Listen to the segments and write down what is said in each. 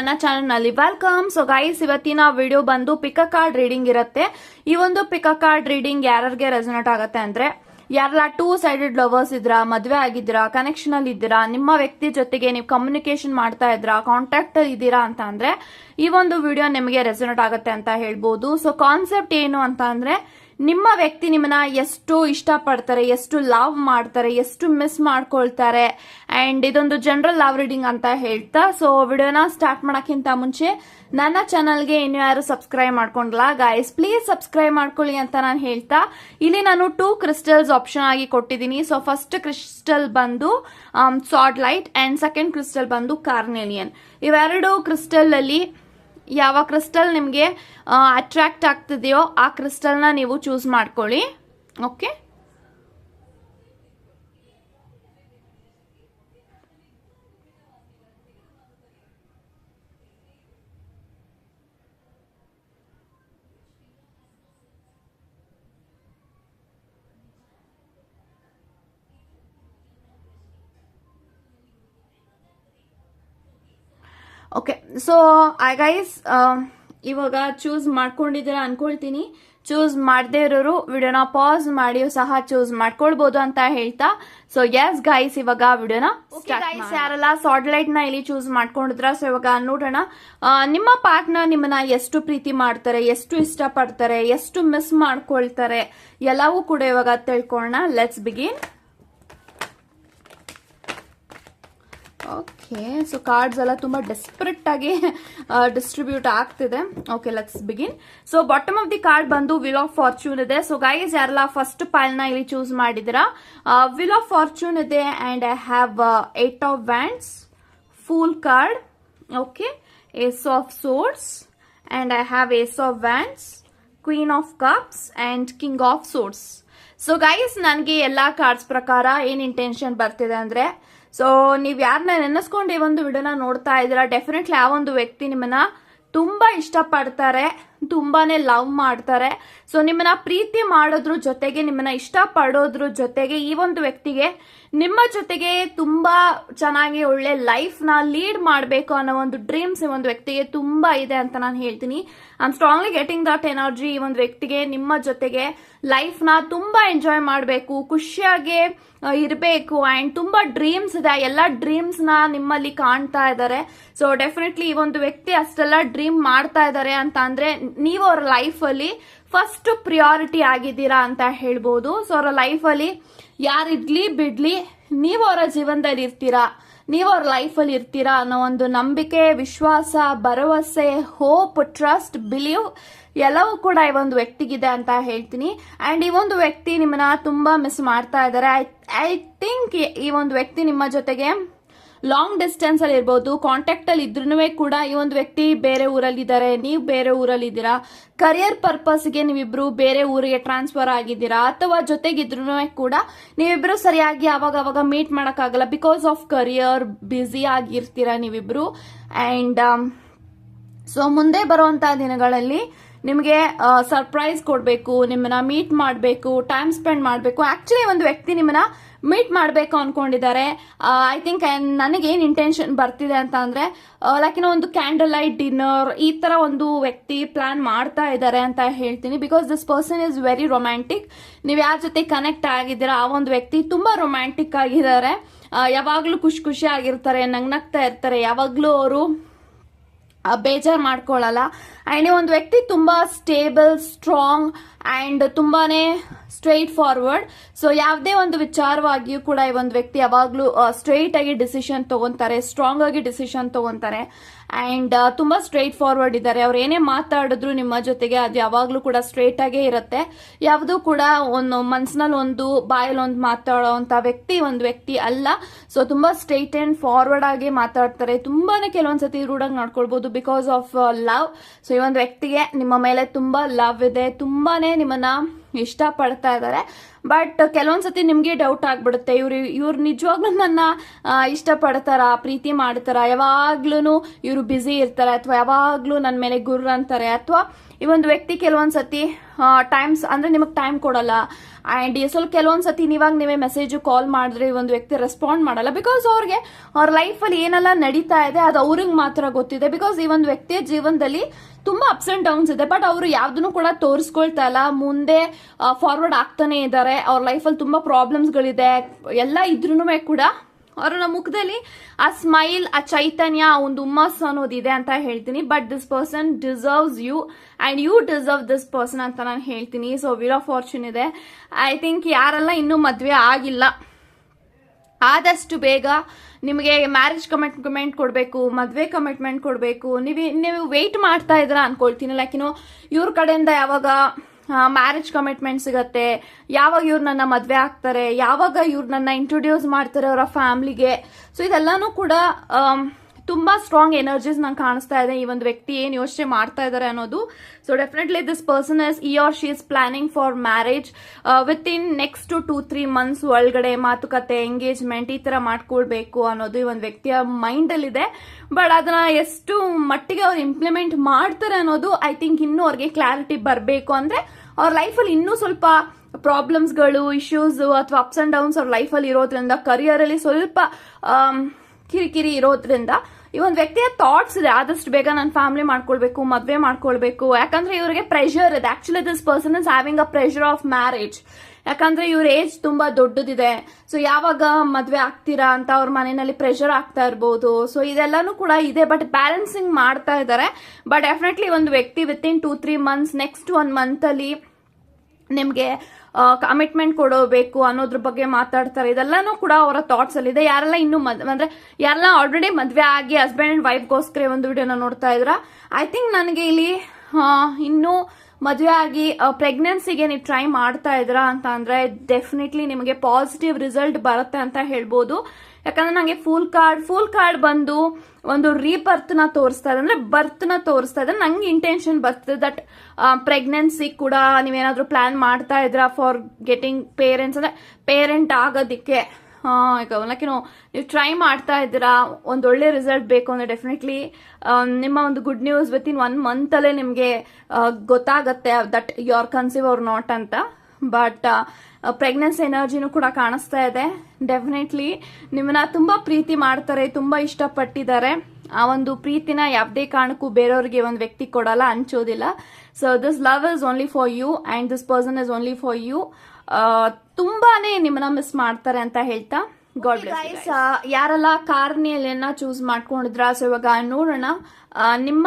ನನ್ನ ಚಾನಲ್ನಲ್ಲಿ welcome. So guys ಇವತ್ತಿನ ವಿಡಿಯೋ ಬಂದು ಪಿಕ ಕಾರ್ಡ್ ರೀಡಿಂಗ್ ಇರುತ್ತೆ. ಈ ಒಂದು ಪಿಕ ಕಾರ್ಡ್ ರೀಡಿಂಗ್ ಯಾರ್ಯಾರಿಗೆ ರೆಸನೇಟ್ ಆಗುತ್ತೆ ಅಂದ್ರೆ, ಯಾರೆಲ್ಲ ಟೂ ಸೈಡೆಡ್ ಲವರ್ಸ್ ಇದ್ರಾ ಮದುವೆ ಆಗಿದ್ದೀರಾ ಕನೆಕ್ಷನ್ ಅಲ್ಲಿ ಇದ್ದೀರಾ, ನಿಮ್ಮ ವ್ಯಕ್ತಿ ಜೊತೆಗೆ ನೀವು ಕಮ್ಯುನಿಕೇಶನ್ ಮಾಡ್ತಾ ಇದ್ರಾ ಕಾಂಟ್ಯಾಕ್ಟ್ ಇದ್ದೀರಾ ಅಂತ ಅಂದ್ರೆ, ಈ ಒಂದು ವಿಡಿಯೋ ನಿಮಗೆ ರೆಸನೇಟ್ ಆಗುತ್ತೆ ಅಂತ ಹೇಳ್ಬೋದು. ಸೊ ಕಾನ್ಸೆಪ್ಟ್ ಏನು ಅಂತ ಅಂದ್ರೆ ನಿಮ್ಮ ವ್ಯಕ್ತಿ ನಿಮ್ಮನ್ನ ಎಷ್ಟು ಇಷ್ಟಪಡ್ತಾರೆ, ಎಷ್ಟು ಲವ್ ಮಾಡ್ತಾರೆ, ಎಷ್ಟು ಮಿಸ್ ಮಾಡ್ಕೊಳ್ತಾರೆ. ಅಂಡ್ ಇದೊಂದು ಜನರಲ್ ಲವ್ ರೀಡಿಂಗ್ ಅಂತ ಹೇಳ್ತಾ ಸೊ ವಿಡಿಯೋನ ಸ್ಟಾರ್ಟ್ ಮಾಡೋಕ್ಕಿಂತ ಮುಂಚೆ ನನ್ನ ಚಾನಲ್ಗೆ ಇನ್ನು ಯಾರು ಸಬ್ಸ್ಕ್ರೈಬ್ ಮಾಡ್ಕೊಂಡಿಲ್ಲ ಗಾಯ್ಸ್ ಪ್ಲೀಸ್ ಸಬ್ಸ್ಕ್ರೈಬ್ ಮಾಡ್ಕೊಳ್ಳಿ ಅಂತ ನಾನು ಹೇಳ್ತಾ, ಇಲ್ಲಿ ನಾನು ಟೂ ಕ್ರಿಸ್ಟಲ್ಸ್ ಆಪ್ಷನ್ ಆಗಿ ಕೊಟ್ಟಿದ್ದೀನಿ. ಸೊ ಫಸ್ಟ್ ಕ್ರಿಸ್ಟಲ್ ಬಂದು sodalite and second crystal ಬಂದು ಕಾರ್ನೆಲಿಯನ್ ಇವೆರಡು ಕ್ರಿಸ್ಟಲ್ ಅಲ್ಲಿ ಯಾವ ಕ್ರಿಸ್ಟಲ್ ನಿಮಗೆ ಅಟ್ರ್ಯಾಕ್ಟ್ ಆಗ್ತಿದೆಯೋ ಆ ಕ್ರಿಸ್ಟಲ್ನ ನೀವು ಚೂಸ್ ಮಾಡ್ಕೊಳ್ಳಿ. Okay okay so I guys ಇವಾಗ ಚೂಸ್ ಮಾಡ್ಕೊಂಡಿದ್ದೀರಾ ಅನ್ಕೊಳ್ತೀನಿ. ಚೂಸ್ ಮಾಡದೇ ಇರೋರು ವಿಡಿಯೋನ ಪಾಸ್ ಮಾಡಿ ಸಹ ಚೂಸ್ ಮಾಡ್ಕೊಳ್ಬಹುದು ಅಂತ ಹೇಳ್ತಾ. ಸೊ ಎಸ್ ಗೈಸ್ ಇವಾಗ ವಿಡಿಯೋನ ಗೈಸ್ ಯಾರೆಲ್ಲ ಸಾಡ್ಲೈಟ್ನ ಇಲ್ಲಿ ಚೂಸ್ ಮಾಡ್ಕೊಂಡಿದ್ರ ಸೊ ಇವಾಗ ನೋಡೋಣ. ನಿಮ್ಮ ಪಾರ್ಟ್ನರ್ ನಿಮ್ಮನ್ನ ಎಷ್ಟು ಪ್ರೀತಿ ಮಾಡ್ತಾರೆ ಎಷ್ಟು ಇಷ್ಟ ಪಡ್ತಾರೆ ಎಷ್ಟು ಮಿಸ್ ಮಾಡ್ಕೊಳ್ತಾರೆ ಎಲ್ಲವೂ ಕೂಡ ಇವಾಗ ತಿಳ್ಕೊಳ್ಳೋಣ. Let's begin okay so cards ಎಲ್ಲ ತುಂಬ ಡೆಸ್ಪರೇಟ್ ಆಗಿ ಡಿಸ್ಟ್ರಿಬ್ಯೂಟ್ ಆಗ್ತಿದೆ. Okay let's begin so bottom of the card ಬಂದು ವಿಲ್ ಆಫ್ ಫಾರ್ಚೂನ್ ಇದೆ. ಸೊ ಗೈಸ್ ಯಾರೆಲ್ಲ ಫಸ್ಟ್ ಪೈಲ್ನ ಇಲ್ಲಿ ಚೂಸ್ ಮಾಡಿದಿರಾ ವಿಲ್ ಆಫ್ ಫಾರ್ಚೂನ್ ಇದೆ and I have eight of wands fool card okay ace of swords and I have ace of wands queen of cups and king of swords so guys ನನಗೆ ಎಲ್ಲಾ cards ಪ್ರಕಾರ ಏನ್ intention ಬರ್ತಿದೆ ಅಂದ್ರೆ so ನೀವ್ ಯಾರನ್ನ ನೆನೆಸ್ಕೊಂಡು ಈ ಒಂದು ವಿಡಿಯೋನ ನೋಡ್ತಾ ಇದ್ದೀರಾ ಡೆಫಿನೆಟ್ಲಿ ಆ ಒಂದು ವ್ಯಕ್ತಿ ನಿಮ್ಮನ್ನ ತುಂಬಾ ಇಷ್ಟಪಡ್ತಾರೆ. ತುಂಬಾನೇ ಲವ್ ಮಾಡ್ತಾರೆ. ಸೊ ನಿಮ್ಮನ್ನ ಪ್ರೀತಿ ಮಾಡೋದ್ರ ಜೊತೆಗೆ, ನಿಮ್ಮನ್ನ ಇಷ್ಟಪಡೋದ್ರ ಜೊತೆಗೆ ಈ ಒಂದು ವ್ಯಕ್ತಿಗೆ ನಿಮ್ಮ ಜೊತೆಗೆ ತುಂಬಾ ಚೆನ್ನಾಗಿ ಒಳ್ಳೆ ಲೈಫ್ನ ಲೀಡ್ ಮಾಡಬೇಕು ಅನ್ನೋ ಒಂದು ಡ್ರೀಮ್ಸ್ ಈ ಒಂದು ವ್ಯಕ್ತಿಗೆ ತುಂಬಾ ಇದೆ ಅಂತ ನಾನು ಹೇಳ್ತೀನಿ. I strongly getting that energy ಈ ಒಂದು ವ್ಯಕ್ತಿಗೆ. ನಿಮ್ಮ ಜೊತೆಗೆ ಲೈಫ್ನ ತುಂಬಾ ಎಂಜಾಯ್ ಮಾಡಬೇಕು, ಖುಷಿಯಾಗಿ ಇರಬೇಕು ಅಂಡ್ ತುಂಬಾ ಡ್ರೀಮ್ಸ್ ಇದೆ. ಎಲ್ಲ ಡ್ರೀಮ್ಸ್ನ ನಿಮ್ಮಲ್ಲಿ ಕಾಣ್ತಾ ಇದ್ದಾರೆ. ಸೊ ಡೆಫಿನೆಟ್ಲಿ ಈ ಒಂದು ವ್ಯಕ್ತಿ ಅಷ್ಟೆಲ್ಲ ಡ್ರೀಮ್ ಮಾಡ್ತಾ ಇದ್ದಾರೆ ಅಂತ ಅಂದ್ರೆ ನೀವು ಅವ್ರ ಲೈಫ್ ಅಲ್ಲಿ ಫಸ್ಟ್ ಪ್ರಿಯಾರಿಟಿ ಆಗಿದ್ದೀರಾ ಅಂತ ಹೇಳ್ಬೋದು. ಸೊ ಅವರ ಲೈಫ್ ಅಲ್ಲಿ ಯಾರಿಡ್ಲಿ ಬಿಡ್ಲಿ ನೀವು ಅವರ ಜೀವನದಲ್ಲಿ ಇರ್ತೀರಾ ನೀವು ಅವ್ರ ಲೈಫಲ್ಲಿ ಇರ್ತೀರಾ ಅನ್ನೋ ಒಂದು ನಂಬಿಕೆ, ವಿಶ್ವಾಸ, ಭರವಸೆ ಹೋಪ್ ಟ್ರಸ್ಟ್ ಬಿಲೀವ್ ಎಲ್ಲವೂ ಕೂಡ ಈ ಒಂದು ವ್ಯಕ್ತಿಗಿದೆ ಅಂತ ಹೇಳ್ತೀನಿ. ಅಂಡ್ ಈ ಒಂದು ವ್ಯಕ್ತಿ ನಿಮ್ಮನ್ನ ತುಂಬಾ ಮಿಸ್ ಮಾಡ್ತಾ ಇದ್ದಾರೆ. ಐ ಐ ಥಿಂಕ್ ಈ ಒಂದು ವ್ಯಕ್ತಿ ನಿಮ್ಮ ಜೊತೆಗೆ ಲಾಂಗ್ ಡಿಸ್ಟೆನ್ಸ್ ಅಲ್ಲಿ ಇರ್ಬೋದು ಕಾಂಟ್ಯಾಕ್ಟ್ ಅಲ್ಲಿ ಇದ್ರೂ ಕೂಡ ಈ ಒಂದು ವ್ಯಕ್ತಿ ಬೇರೆ ಊರಲ್ಲಿ ಇದ್ದಾರೆ ನೀವು ಬೇರೆ ಊರಲ್ಲಿ ಇದ್ದೀರಾ ಕರಿಯರ್ ಪರ್ಪಸ್ಗೆ ನೀವಿಬ್ರು ಬೇರೆ ಊರಿಗೆ ಟ್ರಾನ್ಸ್ಫರ್ ಆಗಿದ್ದೀರಾ? ಅಥವಾ ಜೊತೆಗಿದ್ರು ಕೂಡ ನೀವಿಬ್ರು ಸರಿಯಾಗಿ ಅವಾಗ ಅವಾಗ ಮೀಟ್ ಮಾಡೋಕ್ಕಾಗಲ್ಲ? ಬಿಕಾಸ್ ಆಫ್ ಕರಿಯರ್ ಬ್ಯುಸಿ ಆಗಿರ್ತೀರಾ ನೀವಿಬ್ರು? ಅಂಡ್ ಸೊ ಮುಂದೆ ಬರುವಂತಹ ದಿನಗಳಲ್ಲಿ ನಿಮಗೆ ಸರ್ಪ್ರೈಸ್ ಕೊಡಬೇಕು, ನಿಮ್ಮನ್ನ ಮೀಟ್ ಮಾಡಬೇಕು ಟೈಮ್ ಸ್ಪೆಂಡ್ ಮಾಡಬೇಕು. ಆಕ್ಚುಲಿ ಒಂದು ವ್ಯಕ್ತಿ ನಿಮ್ಮನ್ನ ಮೀಟ್ ಮಾಡಬೇಕು ಅನ್ಕೊಂಡಿದ್ದಾರೆ. ಐ ಥಿಂಕ್ ನನಗೇನು ಇಂಟೆನ್ಷನ್ ಬರ್ತಿದೆ ಅಂತ ಅಂದರೆ ಲೈಕ್ ಒಂದು ಕ್ಯಾಂಡಲ್ ಲೈಟ್ ಡಿನ್ನರ್ ಈ ತರ ಒಂದು ವ್ಯಕ್ತಿ ಪ್ಲಾನ್ ಮಾಡ್ತಾ ಇದ್ದಾರೆ ಅಂತ ಹೇಳ್ತೀನಿ. Because this person is very romantic ನೀವು ಯಾರ ಜೊತೆ ಕನೆಕ್ಟ್ ಆಗಿದ್ದೀರಾ, ಆ ಒಂದು ವ್ಯಕ್ತಿ ತುಂಬಾ ರೊಮ್ಯಾಂಟಿಕ್ ಆಗಿದ್ದಾರೆ. ಯಾವಾಗಲೂ ಖುಷಿ ಖುಷಿ ಆಗಿರ್ತಾರೆ, ನಗ್ನಗ್ತಾ ಇರ್ತಾರೆ. ಯಾವಾಗಲೂ ಅವರು ಬೇಜಾರು ಮಾಡ್ಕೊಳ್ಳಲ್ಲ ಆ್ಯಂಡ್ ಒಂದು ವ್ಯಕ್ತಿ ತುಂಬ ಸ್ಟೇಬಲ್ ಸ್ಟ್ರಾಂಗ್ ಆ್ಯಂಡ್ ತುಂಬಾ ಸ್ಟ್ರೈಟ್ ಫಾರ್ವರ್ಡ್ ಸೊ ಯಾವುದೇ ಒಂದು ವಿಚಾರವಾಗಿಯೂ ಕೂಡ ಈ ಒಂದು ವ್ಯಕ್ತಿ ಯಾವಾಗಲೂ ಸ್ಟ್ರೈಟ್ ಆಗಿ ಡಿಸಿಷನ್ ತಗೊಂತಾರೆ ಸ್ಟ್ರಾಂಗ್ ಆಗಿ ಡಿಸಿಷನ್ ತಗೊಂತಾರೆ. ಆ್ಯಂಡ್ ತುಂಬ ಸ್ಟ್ರೈಟ್ ಫಾರ್ವರ್ಡ್ ಇದ್ದಾರೆ. ಅವ್ರು ಏನೇ ಮಾತಾಡಿದ್ರು ನಿಮ್ಮ ಜೊತೆಗೆ ಅದು ಯಾವಾಗಲೂ ಕೂಡ ಸ್ಟ್ರೈಟ್ ಆಗೇ ಇರುತ್ತೆ. ಯಾವುದೂ ಕೂಡ ಒಂದು ಮನ್ಸಿನಲ್ಲಿ ಒಂದು ಬಾಯಲ್ಲಿ ಒಂದು ಮಾತಾಡೋ ಅಂಥ ವ್ಯಕ್ತಿ ಒಂದು ವ್ಯಕ್ತಿ ಅಲ್ಲ. ಸೊ ತುಂಬ ಸ್ಟ್ರೈಟ್ ಆ್ಯಂಡ್ ಫಾರ್ವರ್ಡ್ ಆಗಿ ಮಾತಾಡ್ತಾರೆ. ತುಂಬಾನೇ ಕೆಲವೊಂದ್ಸತಿ ರೂಢಾಗಿ ನೋಡ್ಕೊಳ್ಬೋದು ಬಿಕಾಸ್ ಆಫ್ ಲವ್ ಸೊ ಈ ಒಂದು ವ್ಯಕ್ತಿಗೆ ನಿಮ್ಮ ಮೇಲೆ ತುಂಬಾ ಲವ್ ಇದೆ. ತುಂಬಾನೇ ನಿಮ್ಮನ್ನ ಇಷ್ಟ ಪಡ್ತಾ ಇದ್ದಾರೆ. ಬಟ್ ಕೆಲವೊಂದ್ಸತಿ ನಿಮ್ಗೆ ಡೌಟ್ ಆಗ್ಬಿಡುತ್ತೆ. ಇವ್ರು ಇವ್ರು ನಿಜವಾಗ್ಲೂ ನನ್ನ ಇಷ್ಟಪಡ್ತಾರ, ಪ್ರೀತಿ ಮಾಡ್ತಾರ? ಯಾವಾಗ್ಲೂ ಇವರು ಬ್ಯುಸಿ ಇರ್ತಾರೆ ಅಥವಾ ಯಾವಾಗ್ಲೂ ನನ್ನ ಮೇಲೆ ಗುರು ಅಂತಾರೆ ಅಥವಾ ಈ ಒಂದು ವ್ಯಕ್ತಿ ಕೆಲವೊಂದ್ಸತಿ ಟೈಮ್ಸ್ ಅಂದ್ರೆ ನಿಮಗೆ ಟೈಮ್ ಕೊಡಲ್ಲ. ಅಂಡ್ ಸ್ವಲ್ಪ ಕೆಲವೊಂದ್ಸತಿ ನೀವಾಗ ನೀವೇ ಮೆಸೇಜ್ ಕಾಲ್ ಮಾಡಿದ್ರೆ ಈ ಒಂದು ವ್ಯಕ್ತಿ ರೆಸ್ಪಾಂಡ್ ಮಾಡಲ್ಲ. ಬಿಕಾಸ್ ಅವ್ರಿಗೆ, ಅವ್ರ ಲೈಫಲ್ಲಿ ಏನೆಲ್ಲ ನಡೀತಾ ಇದೆ, ಅದು ಅವ್ರಿಗೆ ಮಾತ್ರ ಗೊತ್ತಿದೆ. ಬಿಕಾಸ್ ಈ ಒಂದು ವ್ಯಕ್ತಿಯ ಜೀವನದಲ್ಲಿ ತುಂಬಾ ಅಪ್ಸ್ ಅಂಡ್ ಡೌನ್ಸ್ ಇದೆ. ಬಟ್ ಅವರು ಯಾವ್ದನ್ನು ಕೂಡ ತೋರಿಸ್ಕೊಳ್ತಾ ಇಲ್ಲ. ಮುಂದೆ ಫಾರ್ವರ್ಡ್ ಆಗ್ತಾನೆ ಇದ್ದಾರೆ ಅವ್ರ ಲೈಫಲ್ಲಿ ತುಂಬಾ ಪ್ರಾಬ್ಲಮ್ಸ್ಗಳಿದೆ ಎಲ್ಲ ಇದ್ರೂ ಕೂಡ ಅವರ ಮುಖದಲ್ಲಿ ಆ ಸ್ಮೈಲ್, ಆ ಚೈತನ್ಯ ಒಂದು ಹುಮ್ಮಸ್ ಅನ್ನೋದಿದೆ ಅಂತ ಹೇಳ್ತೀನಿ. But this person deserves you and you deserve this person ಅಂತ ನಾನು ಹೇಳ್ತೀನಿ. ಸೊ ವಿರೋ ಆಫ್ ಫಾರ್ಚೂನ್ ಇದೆ. ಐ ಥಿಂಕ್ ಯಾರೆಲ್ಲ ಇನ್ನೂ ಮದುವೆ ಆಗಿಲ್ಲ, ಆದಷ್ಟು ಬೇಗ ನಿಮಗೆ ಮ್ಯಾರೇಜ್ ಕಮಿಟ್ಮೆಂಟ್ ಕೊಡಬೇಕು, ಮದುವೆ ಕಮಿಟ್ಮೆಂಟ್ ಕೊಡಬೇಕು. ನೀವು ನೀವು ವೆಯ್ಟ್ ಮಾಡ್ತಾ ಇದ್ದೀರಾ ಅನ್ಕೊಳ್ತೀನಿ. ಲೈಕ್ ಇವ್ರ ಕಡೆಯಿಂದ ಯಾವಾಗ ಮ್ಯಾರೇಜ್ ಕಮಿಟ್ಮೆಂಟ್ ಸಿಗತ್ತೆ. ಯಾವಾಗ ಇವ್ರು ನನ್ನ ಮದುವೆ ಆಗ್ತಾರೆ, ಯಾವಾಗ ಇವ್ರು ನನ್ನ ಇಂಟ್ರೊಡ್ಯೂಸ್ ಮಾಡ್ತಾರೆ ಅವರ ಫ್ಯಾಮ್ಲಿಗೆ ಸೊ ಇದೆಲ್ಲಾನು ಕೂಡ ತುಂಬಾ ಸ್ಟ್ರಾಂಗ್ ಎನರ್ಜೀಸ್ ನಂಗೆ ಕಾಣಿಸ್ತಾ ಇದೆ ಈ ಒಂದು ವ್ಯಕ್ತಿ ಏನು ಯೋಚನೆ ಮಾಡ್ತಾ ಇದ್ದಾರೆ ಅನ್ನೋದು. So definitely this person is ಈ or she is planning for marriage within next two three months ಒಳಗಡೆ ಮಾತುಕತೆ ಎಂಗೇಜ್ಮೆಂಟ್ ಈ ತರ ಮಾಡ್ಕೊಳ್ಬೇಕು ಅನ್ನೋದು ಈ ಒಂದು ವ್ಯಕ್ತಿಯ ಮೈಂಡ್ ಅಲ್ಲಿ ಇದೆ. ಬಟ್ ಅದನ್ನ ಎಷ್ಟು ಮಟ್ಟಿಗೆ ಅವ್ರು ಇಂಪ್ಲಿಮೆಂಟ್ ಮಾಡ್ತಾರೆ ಅನ್ನೋದು ಐ ಥಿಂಕ್ ಇನ್ನೂ ಅವ್ರಿಗೆ ಕ್ಲಾರಿಟಿ ಬರಬೇಕು ಅಂದ್ರೆ ಅವ್ರ ಲೈಫಲ್ಲಿ ಇನ್ನೂ ಸ್ವಲ್ಪ ಪ್ರಾಬ್ಲಮ್ಸ್ಗಳು ಇಶ್ಯೂಸ್ ಅಥವಾ ಅಪ್ಸ್ ಅಂಡ್ ಡೌನ್ಸ್ ಅವ್ರ ಲೈಫಲ್ಲಿ ಇರೋದ್ರಿಂದ ಕರಿಯರಲ್ಲಿ ಸ್ವಲ್ಪ ಕಿರಿಕಿರಿ ಇರೋದ್ರಿಂದ ಈ ಒಂದು ವ್ಯಕ್ತಿಯ ಥಾಟ್ಸ್ ಇದೆ. ಆದಷ್ಟು ಬೇಗ ನಾನು ಫ್ಯಾಮಿಲಿ ಮಾಡ್ಕೊಳ್ಬೇಕು, ಮದುವೆ ಮಾಡ್ಕೊಳ್ಬೇಕು. ಯಾಕಂದ್ರೆ ಇವರಿಗೆ ಪ್ರೆಷರ್ ಇದೆ. Actually this person is having a pressure of marriage ಯಾಕಂದ್ರೆ ಇವ್ರ ಏಜ್ ತುಂಬಾ ದೊಡ್ಡದಿದೆ. ಸೊ ಯಾವಾಗ ಮದ್ವೆ ಆಗ್ತೀರಾ ಅಂತ ಅವ್ರ ಮನೆಯಲ್ಲಿ ಪ್ರೆಷರ್ ಆಗ್ತಾ ಇರ್ಬೋದು. ಸೊ ಇದೆಲ್ಲಾನು ಕೂಡ ಇದೆ. ಬಟ್ ಬ್ಯಾಲೆನ್ಸಿಂಗ್ ಮಾಡ್ತಾ ಇದ್ದಾರೆ ಬಟ್ ಡೆಫಿನೆಟ್ಲಿ ಒಂದು ವ್ಯಕ್ತಿ within two three months next one month ಅಲ್ಲಿ ನಿಮಗೆ ಕಮಿಟ್ಮೆಂಟ್ ಕೊಡಬೇಕು ಅನ್ನೋದ್ರ ಬಗ್ಗೆ ಮಾತಾಡ್ತಾರೆ. ಇದೆಲ್ಲಾನು ಕೂಡ ಅವರ ಥಾಟ್ಸ್ ಅಲ್ಲಿ ಇದೆ. ಯಾರೆಲ್ಲ ಇನ್ನು ಅಂದ್ರೆ ಯಾರೆಲ್ಲ ಆಲ್ರೆಡಿ ಮದ್ವೆ ಆಗಿ ಹಸ್ಬೆಂಡ್ ಅಂಡ್ ವೈಫ್ಗೋಸ್ಕರ ಒಂದು ವಿಡಿಯೋನ ನೋಡ್ತಾ ಇದ್ರ? ಐ ಥಿಂಕ್ ನನಗೆ ಇಲ್ಲಿ ಇನ್ನೂ ಮದುವೆ ಆಗಿ ಪ್ರೆಗ್ನೆನ್ಸಿಗೆ ನೀವು ಟ್ರೈ ಮಾಡ್ತಾ ಇದ್ದೀರಾ ಅಂತ ಅಂದ್ರೆ ಡೆಫಿನೆಟ್ಲಿ ನಿಮಗೆ ಪಾಸಿಟಿವ್ ರಿಸಲ್ಟ್ ಬರುತ್ತೆ ಅಂತ ಹೇಳ್ಬೋದು. ಯಾಕಂದ್ರೆ ನಂಗೆ ಫುಲ್ ಕಾರ್ಡ್ ಫುಲ್ ಕಾರ್ಡ್ ಬಂದು ಒಂದು ರೀಬರ್ತ್ನ ತೋರಿಸ್ತಾ ಇದೆ. ಅಂದ್ರೆ ಬರ್ತ್ನ ತೋರಿಸ್ತಾ ಇದೆ. ನಂಗೆ ಇಂಟೆನ್ಷನ್ ಬರ್ತದೆ ದಟ್ ಪ್ರೆಗ್ನೆನ್ಸಿ ಕೂಡ ನೀವೇನಾದರೂ ಪ್ಲಾನ್ ಮಾಡ್ತಾ ಇದ್ರಾ ಫಾರ್ ಗೆಟಿಂಗ್ ಪೇರೆಂಟ್ಸ್ ಅಂದ್ರೆ ಪೇರೆಂಟ್ ಆಗೋದಿಕ್ಕೆ ಈಗ ಲೈಕ್ ನೀವು ಟ್ರೈ ಮಾಡ್ತಾ ಇದ್ದೀರಾ, ಒಂದು ಒಳ್ಳೆ ರಿಸಲ್ಟ್ ಬೇಕು ಅಂದ್ರೆ ಡೆಫಿನೆಟ್ಲಿ ನಿಮ್ಮ ಒಂದು good news within one month ಅಲ್ಲೇ ನಿಮಗೆ ಗೊತ್ತಾಗತ್ತೆ that you are conceive or not ಅಂತ. ಬಟ್ ಪ್ರೆಗ್ನೆನ್ಸಿ ಎನರ್ಜಿನೂ ಕೂಡ ಕಾಣಿಸ್ತಾ ಇದೆ. ಡೆಫಿನೆಟ್ಲಿ ನಿಮ್ಮನ್ನ ತುಂಬಾ ಪ್ರೀತಿ ಮಾಡ್ತಾರೆ ತುಂಬಾ ಇಷ್ಟಪಟ್ಟಿದ್ದಾರೆ. ಆ ಒಂದು ಪ್ರೀತಿನ ಯಾವುದೇ ಕಾರಣಕ್ಕೂ ಬೇರೆಯವ್ರಿಗೆ ಒಂದು ವ್ಯಕ್ತಿ ಕೊಡಲ್ಲ ಹಂಚೋದಿಲ್ಲ. So this love is only for you and this person is only for you ತುಂಬಾನೇ ನಿಮ್ಮನ್ನ ಮಿಸ್ ಮಾಡ್ತಾರೆ ಅಂತ ಹೇಳ್ತಾ ಯಾರೆಲ್ಲ ಕಾರ್ನಿಯಲ್ಲಿ ಚೂಸ್ ಮಾಡ್ಕೊಂಡಿದ್ರ? ಸೊ ಇವಾಗ ನೋಡೋಣ. ನಿಮ್ಮ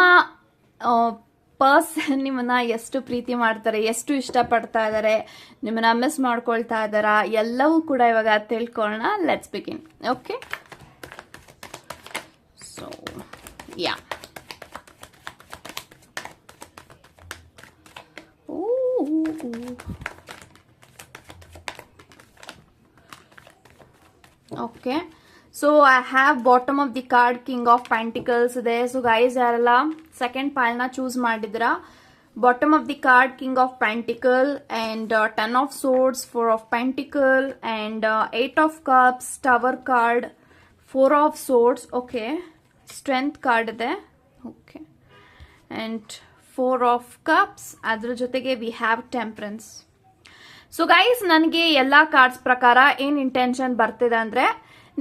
ಪರ್ಸನ್ ನಿಮ್ಮನ್ನ ಎಷ್ಟು ಪ್ರೀತಿ ಮಾಡ್ತಾರೆ, ಎಷ್ಟು ಇಷ್ಟಪಡ್ತಾ ಇದ್ದಾರೆ ನಿಮ್ಮನ್ನ ಮಿಸ್ ಮಾಡ್ಕೊಳ್ತಾ ಇದ್ದಾರಾ ಎಲ್ಲವೂ ಕೂಡ ಇವಾಗ ತಿಳ್ಕೊಳ್ಳೋಣ. Let's begin okay so yeah okay so I have bottom of the card king of pentacles ಇದೆ ಸೊ ಗೈಸ್ ಯಾರೆಲ್ಲ ಸೆಕೆಂಡ್ ಪಾಲ್ನ ಚೂಸ್ ಮಾಡಿದ್ರ bottom of the card king of pentacle and ten of swords four of pentacle and eight of cups tower card four of swords okay strength card ಇದೆ. Okay and four of cups ಅದ್ರ ಜೊತೆಗೆ we have temperance so guys ನನಗೆ ಎಲ್ಲ cards ಪ್ರಕಾರ ಏನು intention ಬರ್ತಿದೆ ಅಂದ್ರೆ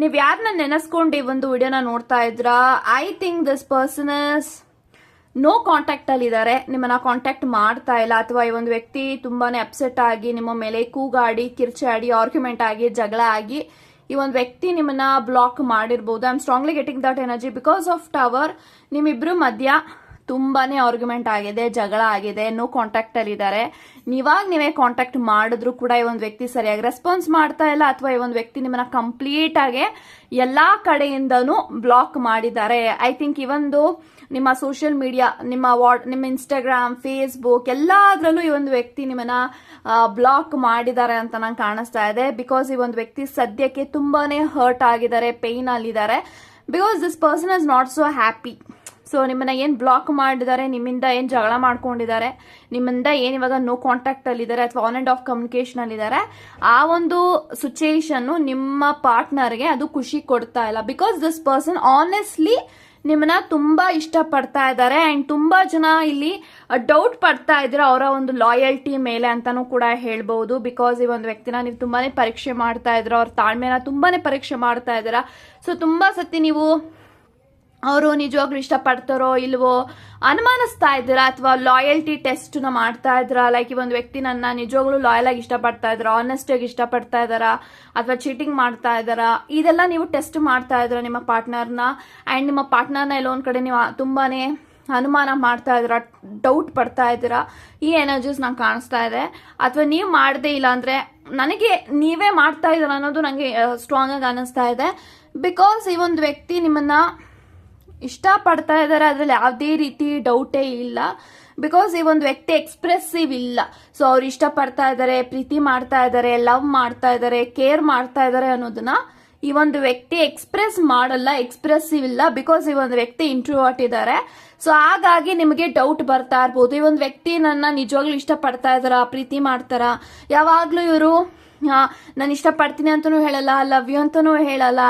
ನೀವ್ ಯಾರನ್ನ ನೆನೆಸ್ಕೊಂಡು ಈ ಒಂದು ವಿಡಿಯೋನ ನೋಡ್ತಾ ಇದ್ರಾ? I think this person no contact ಅಲ್ಲಿ ಇದ್ದಾರೆ ನಿಮ್ಮನ್ನ ಕಾಂಟ್ಯಾಕ್ಟ್ ಮಾಡ್ತಾ ಇಲ್ಲ. ಅಥವಾ ಈ ಒಂದು ವ್ಯಕ್ತಿ ತುಂಬಾನೇ ಅಪ್ಸೆಟ್ ಆಗಿ, ನಿಮ್ಮ ಮೇಲೆ ಕೂಗಾಡಿ, ಕಿರ್ಚಾಡಿ ಆರ್ಗ್ಯುಮೆಂಟ್ ಆಗಿ, ಜಗಳ ಆಗಿ ಈ ಒಂದು ವ್ಯಕ್ತಿ ನಿಮ್ಮನ್ನ ಬ್ಲಾಕ್ ಮಾಡಿರ್ಬೋದು. I am strongly getting that energy because of tower ನಿಮ್ಮಿಬ್ರು ಮಧ್ಯ ತುಂಬಾನೇ ಆರ್ಗ್ಯುಮೆಂಟ್ ಆಗಿದೆ, ಜಗಳ ಆಗಿದೆ ನೋ ಕಾಂಟ್ಯಾಕ್ಟ್ ಅಲ್ಲಿ ಇದ್ದಾರೆ. ನೀವಾಗ ನೀವೇ ಕಾಂಟ್ಯಾಕ್ಟ್ ಮಾಡಿದ್ರು ಕೂಡ ಈ ಒಂದು ವ್ಯಕ್ತಿ ಸರಿಯಾಗಿ ರೆಸ್ಪಾನ್ಸ್ ಮಾಡ್ತಾ ಇಲ್ಲ ಅಥವಾ ಈ ಒಂದು ವ್ಯಕ್ತಿ ನಿಮ್ಮನ್ನ ಕಂಪ್ಲೀಟ್ ಆಗಿ ಎಲ್ಲಾ ಕಡೆಯಿಂದನೂ ಬ್ಲಾಕ್ ಮಾಡಿದ್ದಾರೆ. ಐ ಥಿಂಕ್ ಈ ಒಂದು ನಿಮ್ಮ ಸೋಷಿಯಲ್ ಮೀಡಿಯಾ ನಿಮ್ಮ ವಾಟ್ ನಿಮ್ಮ ಇನ್ಸ್ಟಾಗ್ರಾಮ್ ಫೇಸ್ಬುಕ್ ಎಲ್ಲಾದ್ರಲ್ಲೂ ಈ ಒಂದು ವ್ಯಕ್ತಿ ನಿಮ್ಮನ್ನ ಬ್ಲಾಕ್ ಮಾಡಿದ್ದಾರೆ ಅಂತ ನಂಗೆ ಕಾಣಿಸ್ತಾ ಇದೆ. ಬಿಕಾಸ್ ಈ ಒಂದು ವ್ಯಕ್ತಿ ಸದ್ಯಕ್ಕೆ ತುಂಬಾನೇ ಹರ್ಟ್ ಆಗಿದ್ದಾರೆ pain ಅಲ್ಲಿದ್ದಾರೆ. Because this person is not so happy so ನಿಮ್ಮನ್ನ ಏನು ಬ್ಲಾಕ್ ಮಾಡಿದ್ದಾರೆ, ನಿಮ್ಮಿಂದ ಏನು ಜಗಳ ಮಾಡ್ಕೊಂಡಿದ್ದಾರೆ, ನಿಮ್ಮಿಂದ ಏನು ಇವಾಗ ನೋ ಕಾಂಟ್ಯಾಕ್ಟ್ ಅಲ್ಲಿ ಇದ್ದಾರೆ ಅಥವಾ ಆನ್ ಅಂಡ್ ಆಫ್ ಕಮ್ಯುನಿಕೇಶನ್ ಅಲ್ಲಿ ಇದ್ದಾರೆ ಆ ಒಂದು ಸಿಚುಯೇಷನ್ ನಿಮ್ಮ ಪಾರ್ಟ್ನರ್ಗೆ ಅದು ಖುಷಿ ಕೊಡ್ತಾ ಇಲ್ಲ. ಬಿಕಾಸ್ ದಿಸ್ ಪರ್ಸನ್ ಆನೆಸ್ಟ್ಲಿ ನಿಮ್ಮನ್ನ ತುಂಬಾ ಇಷ್ಟಪಡ್ತಾ ಇದ್ದಾರೆ ಅಂಡ್ ತುಂಬಾ ಜನ ಇಲ್ಲಿ ಡೌಟ್ ಪಡ್ತಾ ಇದ್ರೆ ಅವರ ಒಂದು ಲಾಯಲ್ಟಿ ಮೇಲೆ ಅಂತಾನೂ ಕೂಡ ಹೇಳ್ಬಹುದು ಬಿಕಾಸ್ ಈ ಒಂದು ವ್ಯಕ್ತಿನ ನೀವು ತುಂಬಾನೇ ಪರೀಕ್ಷೆ ಮಾಡ್ತಾ ಇದ್ರ ಅವ್ರ ತಾಳ್ಮೆನ ತುಂಬಾನೇ ಪರೀಕ್ಷೆ ಮಾಡ್ತಾ ಇದ್ದೀರಾ. ಸೊ ತುಂಬಾ ಸತಿ ನೀವು ಅವರು ನಿಜವಾಗ್ಲೂ ಇಷ್ಟಪಡ್ತಾರೋ ಇಲ್ವೋ ಅನುಮಾನಿಸ್ತಾ ಇದ್ದೀರಾ ಅಥವಾ ಲಾಯಲ್ಟಿ ಟೆಸ್ಟ್ನ ಮಾಡ್ತಾ ಇದ್ದೀರಾ? ಲೈಕ್ ಈ ಒಂದು ವ್ಯಕ್ತಿ ನನ್ನ ನಿಜವಾಗ್ಲೂ ಲಾಯಲ್ ಆಗಿ ಇಷ್ಟಪಡ್ತಾ ಇದ್ದಾರಾ? ಆಗಿ ಇಷ್ಟಪಡ್ತಾ ಇದ್ದಾರಾ? ಅಥವಾ ಚೀಟಿಂಗ್ ಮಾಡ್ತಾ ಇದ್ದಾರಾ? ಇದೆಲ್ಲ ನೀವು ಟೆಸ್ಟ್ ಮಾಡ್ತಾ ಇದ್ದೀರಾ ನಿಮ್ಮ ಪಾರ್ಟ್ನರ್ನ ಆ್ಯಂಡ್ ನಿಮ್ಮ ಪಾರ್ಟ್ನರ್ನ ಎಲ್ಲೋ ಒಂದು ಕಡೆ ನೀವು ತುಂಬಾನೇ ಅನುಮಾನ ಮಾಡ್ತಾ ಇದ್ದೀರಾ ಡೌಟ್ ಪಡ್ತಾ ಇದ್ದೀರಾ? ಈ ಎನರ್ಜೀಸ್ ನಂಗೆ ಕಾಣಿಸ್ತಾ ಇದೆ. ಅಥವಾ ನೀವು ಮಾಡದೇ ಇಲ್ಲ ಅಂದರೆ ನನಗೆ ನೀವೇ ಮಾಡ್ತಾ ಇದ್ದೀರಾ ಅನ್ನೋದು ನನಗೆ ಸ್ಟ್ರಾಂಗ್ ಆಗಿ ಅನಿಸ್ತಾ ಇದೆ. ಬಿಕಾಸ್ ಈ ಒಂದು ವ್ಯಕ್ತಿ ನಿಮ್ಮನ್ನ ಇಷ್ಟಪಡ್ತಾ ಇದ್ದಾರೆ, ಅದ್ರಲ್ಲಿ ಯಾವುದೇ ರೀತಿ ಡೌಟೇ ಇಲ್ಲ. ಬಿಕಾಸ್ ಈ ಒಂದು ವ್ಯಕ್ತಿ ಎಕ್ಸ್ಪ್ರೆಸಿವ್ ಇಲ್ಲ. ಸೊ ಅವ್ರು ಇಷ್ಟಪಡ್ತಾ ಇದ್ದಾರೆ, ಪ್ರೀತಿ ಮಾಡ್ತಾ ಇದ್ದಾರೆ ಲವ್ ಮಾಡ್ತಾ ಇದ್ದಾರೆ ಕೇರ್ ಮಾಡ್ತಾ ಇದ್ದಾರೆ ಅನ್ನೋದನ್ನ ಈ ಒಂದು ವ್ಯಕ್ತಿ ಎಕ್ಸ್ಪ್ರೆಸ್ ಮಾಡಲ್ಲ ಎಕ್ಸ್ಪ್ರೆಸಿವ್ ಇಲ್ಲ. ಬಿಕಾಸ್ ಈ ಒಂದು ವ್ಯಕ್ತಿ ಇಂಟ್ರೋವರ್ಟ್ ಇದ್ದಾರೆ. ಸೊ ಹಾಗಾಗಿ ನಿಮಗೆ ಡೌಟ್ ಬರ್ತಾ ಇರ್ಬೋದು. ಈ ಒಂದು ವ್ಯಕ್ತಿ ನನ್ನ ನಿಜವಾಗ್ಲೂ ಇಷ್ಟಪಡ್ತಾ ಇದ್ದಾರಾ, ಪ್ರೀತಿ ಮಾಡ್ತಾರ? ಯಾವಾಗ್ಲೂ ಇವರು ನಾನು ಇಷ್ಟಪಡ್ತೀನಿ ಅಂತಲೂ ಹೇಳಲ್ಲ ಲವ್ ಯು ಅಂತಲೂ ಹೇಳಲ್ಲ.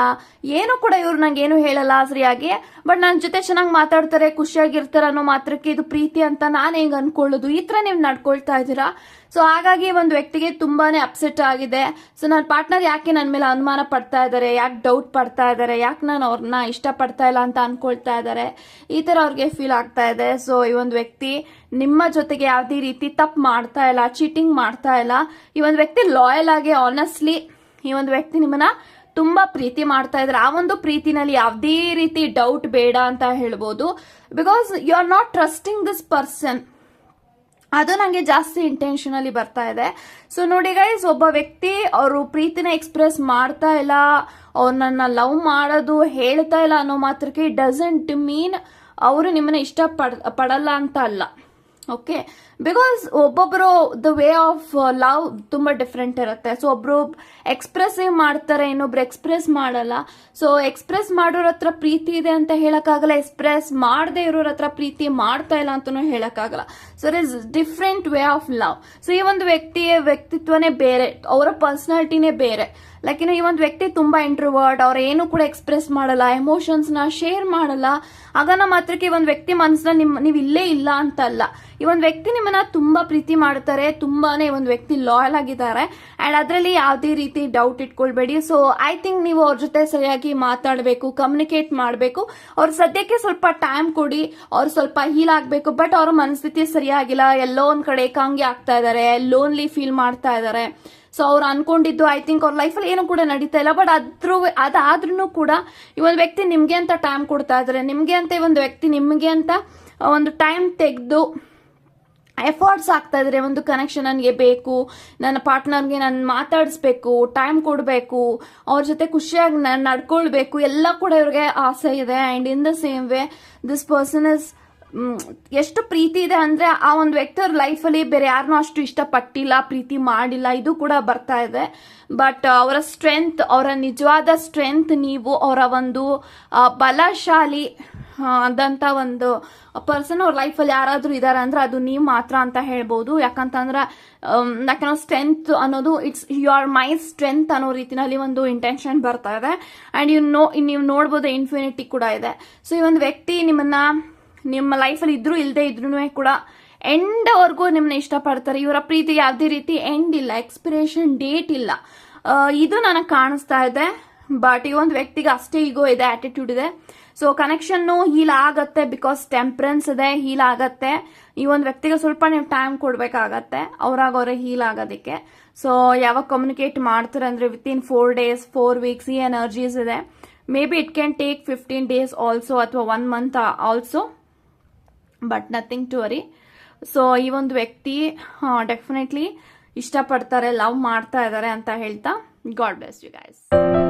ಏನು ಕೂಡ ಇವ್ರು ನಂಗೆ ಏನು ಹೇಳಲ್ಲ ಸರಿಯಾಗಿ. ಬಟ್ ನನ್ನ ಜೊತೆ ಚೆನ್ನಾಗಿ ಮಾತಾಡ್ತಾರೆ, ಖುಷಿಯಾಗಿರ್ತಾರೆ ಅನ್ನೋ ಮಾತ್ರಕ್ಕೆ ಇದು ಪ್ರೀತಿ ಅಂತ ನಾನು ಹೆಂಗ್ ಅನ್ಕೊಳ್ಳೋದು? ಈ ಥರ ನೀವು ನಡ್ಕೊಳ್ತಾ ಇದ್ದೀರಾ? ಸೊ ಹಾಗಾಗಿ ಒಂದು ವ್ಯಕ್ತಿಗೆ ತುಂಬಾನೇ ಅಪ್ಸೆಟ್ ಆಗಿದೆ. ಸೊ ನನ್ನ ಪಾರ್ಟ್ನರ್ ಯಾಕೆ ನನ್ನ ಮೇಲೆ ಅನುಮಾನ ಪಡ್ತಾ ಇದ್ದಾರೆ? ಯಾಕೆ ಡೌಟ್ ಪಡ್ತಾ ಇದ್ದಾರೆ? ಯಾಕೆ ನಾನು ಅವ್ರನ್ನ ಇಷ್ಟಪಡ್ತಾ ಇಲ್ಲ ಅಂತ ಅನ್ಕೊಳ್ತಾ ಇದ್ದಾರೆ? ಈ ಥರ ಅವ್ರಿಗೆ ಫೀಲ್ ಆಗ್ತಾ ಇದೆ. ಸೊ ಈ ಒಂದು ವ್ಯಕ್ತಿ ನಿಮ್ಮ ಜೊತೆಗೆ ಯಾವುದೇ ರೀತಿ ತಪ್ಪು ಮಾಡ್ತಾ ಇಲ್ಲ ಚೀಟಿಂಗ್ ಮಾಡ್ತಾ ಇಲ್ಲ. ಈ ಒಂದು ವ್ಯಕ್ತಿ ಲಾಯಲ್ ಆಗಿ ಆನೆಸ್ಟ್ಲಿ ಈ ಒಂದು ವ್ಯಕ್ತಿ ನಿಮ್ಮನ್ನ ತುಂಬಾ ಪ್ರೀತಿ ಮಾಡ್ತಾ ಇದ್ರೆ ಆ ಒಂದು ಪ್ರೀತಿನಲ್ಲಿ ಯಾವುದೇ ರೀತಿ ಡೌಟ್ ಬೇಡ ಅಂತ ಹೇಳ್ಬೋದು. Because you are not trusting this person ಅದು ನನಗೆ ಜಾಸ್ತಿ ಇಂಟೆನ್ಷನಲಿ ಬರ್ತಾ ಇದೆ. ಸೊ ನೋಡಿ ಗೈಸ್ ಒಬ್ಬ ವ್ಯಕ್ತಿ ಅವರು ಪ್ರೀತಿನ ಎಕ್ಸ್ಪ್ರೆಸ್ ಮಾಡ್ತಾ ಇಲ್ಲ ಅವ್ರು ನನ್ನ ಲವ್ ಮಾಡೋದು, ಹೇಳ್ತಾ ಇಲ್ಲ ಅನ್ನೋ ಮಾತ್ರಕ್ಕೆ ಡಸಂಟ್ ಮೀನ್ ಅವರು ನಿಮ್ಮನ್ನ ಇಷ್ಟ ಪಡ್ ಪಡಲ್ಲ ಅಂತ ಅಲ್ಲ. ಓಕೆ ಬಿಕಾಸ್ ಒಬ್ಬೊಬ್ಬರು ದ ವೇ ಆಫ್ ಲವ್ ತುಂಬ ಡಿಫ್ರೆಂಟ್ ಇರುತ್ತೆ. ಸೊ ಒಬ್ರು ಎಕ್ಸ್ಪ್ರೆಸಿವ್ ಮಾಡ್ತಾರೆ, ಇನ್ನೊಬ್ರು ಎಕ್ಸ್ಪ್ರೆಸ್ ಮಾಡಲ್ಲ. ಸೊ ಎಕ್ಸ್ಪ್ರೆಸ್ ಮಾಡೋರ ಹತ್ರ ಪ್ರೀತಿ ಇದೆ ಅಂತ ಹೇಳೋಕ್ಕಾಗಲ್ಲ. ಎಕ್ಸ್ಪ್ರೆಸ್ ಮಾಡದೇ ಇರೋರ ಹತ್ರ ಪ್ರೀತಿ ಮಾಡ್ತಾ ಇಲ್ಲ ಅಂತಲೂ ಹೇಳೋಕ್ಕಾಗಲ್ಲ. So is different way of love so ಈ ಒಂದು ವ್ಯಕ್ತಿಯ ವ್ಯಕ್ತಿತ್ವನೇ ಬೇರೆ. ಅವರ ಪರ್ಸನಾಲಿಟಿನೇ ಬೇರೆ. ಲೈಕ್ ಇನ್ನು ಈ ಒಂದು ವ್ಯಕ್ತಿ ತುಂಬಾ ಇಂಟ್ರೋವರ್ಟ್ ಅವ್ರ ಏನು ಕೂಡ ಎಕ್ಸ್ಪ್ರೆಸ್ ಮಾಡಲ್ಲ ಎಮೋಷನ್ಸ್ನ ಶೇರ್ ಮಾಡಲ್ಲ. ಆಗ ಮಾತ್ರಕ್ಕೆ ಈ ಒಂದು ವ್ಯಕ್ತಿ ಮನಸ್ಸನ್ನ ನಿಮ್, ನೀವು ಇಲ್ಲೇ ಇಲ್ಲ ಅಂತಲ್ಲ. ಈ ಒಂದು ವ್ಯಕ್ತಿ ನಿಮ್ಮನ್ನ ತುಂಬಾ ಪ್ರೀತಿ ಮಾಡ್ತಾರೆ, ತುಂಬಾನೇ ಒಂದು ವ್ಯಕ್ತಿ ಲಾಯಲ್ ಆಗಿದ್ದಾರೆ. ಅಂಡ್ ಅದರಲ್ಲಿ ಯಾವುದೇ ರೀತಿ ಡೌಟ್ ಇಟ್ಕೊಳ್ಬೇಡಿ. ಸೊ ಐ ಥಿಂಕ್ ನೀವು ಅವ್ರ ಜೊತೆ ಸರಿಯಾಗಿ ಮಾತಾಡಬೇಕು ಕಮ್ಯುನಿಕೇಟ್ ಮಾಡಬೇಕು. ಅವ್ರ ಸದ್ಯಕ್ಕೆ ಸ್ವಲ್ಪ ಟೈಮ್ ಕೊಡಿ, ಅವ್ರು ಸ್ವಲ್ಪ ಹೀಲ್ ಆಗಬೇಕು. ಬಟ್ ಅವ್ರ ಮನಸ್ಥಿತಿ ಸರಿಯಾಗಿಲ್ಲ, ಎಲ್ಲೋ ಒಂದ್ ಕಡೆ ಏಕಾಂಗಿ ಆಗ್ತಾ ಇದ್ದಾರೆ ಲೋನ್ಲಿ ಫೀಲ್ ಮಾಡ್ತಾ ಇದ್ದಾರೆ. ಸೊ ಅವ್ರು ಅನ್ಕೊಂಡಿದ್ದು ಐ ಥಿಂಕ್ ಅವ್ರ ಲೈಫಲ್ಲಿ ಏನು ಕೂಡ ನಡೀತಾ ಇಲ್ಲ. ಬಟ್ ಅದ್ರ ಅದಾದ್ರೂ ಕೂಡ ಈ ಒಂದು ವ್ಯಕ್ತಿ ನಿಮಗೆ ಅಂತ ಟೈಮ್ ಕೊಡ್ತಾ ಇದ್ರೆ. ನಿಮಗೆ ಅಂತ ಈ ಒಂದು ವ್ಯಕ್ತಿ ನಿಮಗೆ ಅಂತ ಒಂದು ಟೈಮ್ ತೆಗೆದು ಎಫರ್ಟ್ಸ್ ಆಗ್ತಾ ಇದ್ರೆ. ಒಂದು ಕನೆಕ್ಷನ್ ನನಗೆ ಬೇಕು, ನನ್ನ ಪಾರ್ಟ್ನರ್ಗೆ ನಾನು ಮಾತಾಡಿಸ್ಬೇಕು ಟೈಮ್ ಕೊಡಬೇಕು, ಅವ್ರ ಜೊತೆ ಖುಷಿಯಾಗಿ ನಾನು ನಡ್ಕೊಳ್ಬೇಕು, ಎಲ್ಲ ಕೂಡ ಇವ್ರಿಗೆ ಆಸೆ ಇದೆ. And in the same way this person is ಎಷ್ಟು ಪ್ರೀತಿ ಇದೆ ಅಂದ್ರೆ ಆ ಒಂದು ವ್ಯಕ್ತಿ ಅವ್ರ ಲೈಫಲ್ಲಿ ಬೇರೆ ಯಾರನ್ನೂ ಅಷ್ಟು ಇಷ್ಟಪಟ್ಟಿಲ್ಲ, ಪ್ರೀತಿ ಮಾಡಿಲ್ಲ, ಇದು ಕೂಡ ಬರ್ತಾ ಇದೆ. ಬಟ್ ಅವರ ಸ್ಟ್ರೆಂತ್ ಅವರ ನಿಜವಾದ ಸ್ಟ್ರೆಂತ್ ನೀವು ಅವರ ಒಂದು ಬಲಶಾಲಿ ಅದಂತ ಒಂದು ಪರ್ಸನ್ ಅವ್ರ ಲೈಫಲ್ಲಿ ಯಾರಾದ್ರೂ ಇದಾರೆ ಅಂದ್ರೆ ಅದು ನೀವು ಮಾತ್ರ ಅಂತ ಹೇಳ್ಬೋದು. ಯಾಕಂತಂದ್ರೆ ಯಾಕಂದ್ರೆ ಸ್ಟ್ರೆಂತ್ ಅನ್ನೋದು ಇಟ್ಸ್ ಯುವರ್ ಮೈ ಸ್ಟ್ರೆಂತ್ ಅನ್ನೋ ರೀತಿನಲ್ಲಿ ಒಂದು ಇಂಟೆನ್ಷನ್ ಬರ್ತಾ ಇದೆ. ಅಂಡ್ ಯು ನೋ ನೀವು ನೋಡ್ಬೋದು ಇನ್ಫಿನಿಟಿ ಕೂಡ ಇದೆ. ಸೊ ಈ ಒಂದು ವ್ಯಕ್ತಿ ನಿಮ್ಮನ್ನ ನಿಮ್ಮ ಲೈಫಲ್ಲಿ ಇದ್ರೂ ಇಲ್ಲದೆ ಇದ್ರೂ ಕೂಡ ಎಂಡ್ ವರ್ಗೂ ನಿಮ್ಮನ್ನ ಇಷ್ಟಪಡ್ತಾರೆ. ಇವರ ಪ್ರೀತಿ ಯಾವುದೇ ರೀತಿ ಎಂಡ್ ಇಲ್ಲ ಎಕ್ಸ್ಪಿರೇಷನ್ ಡೇಟ್ ಇಲ್ಲ. ಇದು ನನಗೆ ಕಾಣಿಸ್ತಾ ಇದೆ. ಬಟ್ ಈ ಒಂದು ವ್ಯಕ್ತಿಗೆ ಅಷ್ಟೇ ಈಗೋ ಇದೆ ಆಟಿಟ್ಯೂಡ್ ಇದೆ. ಸೊ ಕನೆಕ್ಷನ್ನು ಹೀಲ್ ಆಗತ್ತೆ ಬಿಕಾಸ್ ಟೆಂಪ್ರೆನ್ಸ್ ಇದೆ ಹೀಲ್ ಆಗತ್ತೆ. ಈ ಒಂದು ವ್ಯಕ್ತಿಗೆ ಸ್ವಲ್ಪ ನೀವು ಟೈಮ್ ಕೊಡಬೇಕಾಗತ್ತೆ, ಅವ್ರಾಗ ಅವರೇ ಹೀಲ್ ಆಗೋದಕ್ಕೆ. ಸೊ ಯಾವಾಗ ಕಮ್ಯುನಿಕೇಟ್ ಮಾಡ್ತಾರೆ ಅಂದರೆ within four days four weeks ಈ ಎನರ್ಜೀಸ್ ಇದೆ. Maybe it can take fifteen days also ಅಥವಾ one month also but nothing to worry so ಈ ಒಂದು ವ್ಯಕ್ತಿ ಡೆಫಿನೆಟ್ಲಿ ಇಷ್ಟಪಡ್ತಾರೆ ಲವ್ ಮಾಡ್ತಾ ಇದ್ದಾರೆ ಅಂತ ಹೇಳ್ತಾ ಗಾಡ್ ಬ್ಲೆಸ್ ಯು ಗೈಸ್